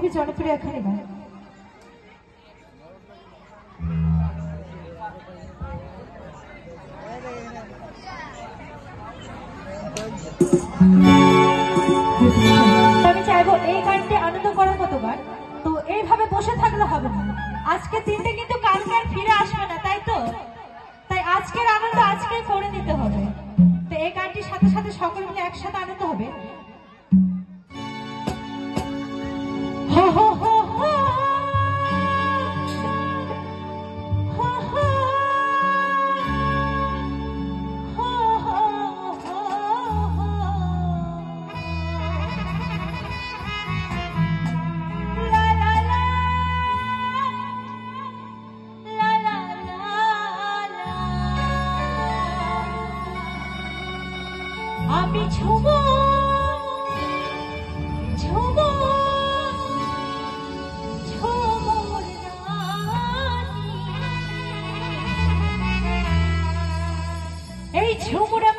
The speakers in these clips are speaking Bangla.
খুবই জনপ্রিয় এখানে গান আমি চাইব এই গানটি আনন্দ করার মতো গান। তো এইভাবে বসে থাকলে হবে না। আজকে দিনটা কিন্তু কালকে আর ফিরে আসবে না, তাই তো? তাই আজকের আনন্দ আজকে করে নিতে হবে। তো এই গানটির সাথে সাথে সকল মিলে একসাথে আনন্দ হবে। 比秋波，秋波。 정우라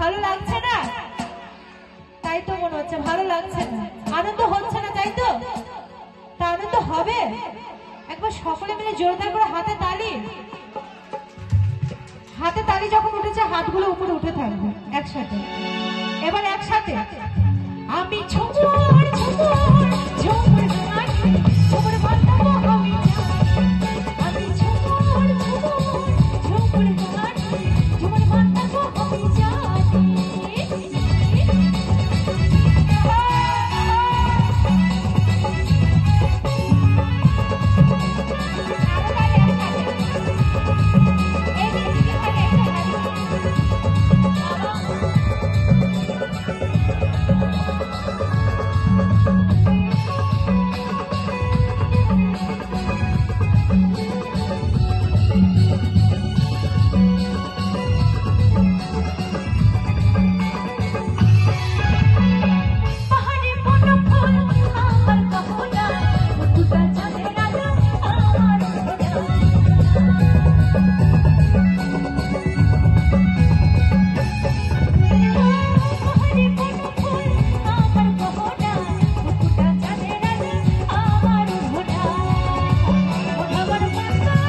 ভালো লাগছে না? তাই তো মনে হচ্ছে ভালো লাগছে না। আনন্দ হচ্ছে না, তাই তো? তা আনন্দ হবে? একবার সকলে মিলে জোরদার করে হাতে তালি। হাতে তালি যখন উঠেছে, হাতগুলো উপরে উঠে থাকবে একসাথে। এবার একসাথে। আমি ছোট ছোট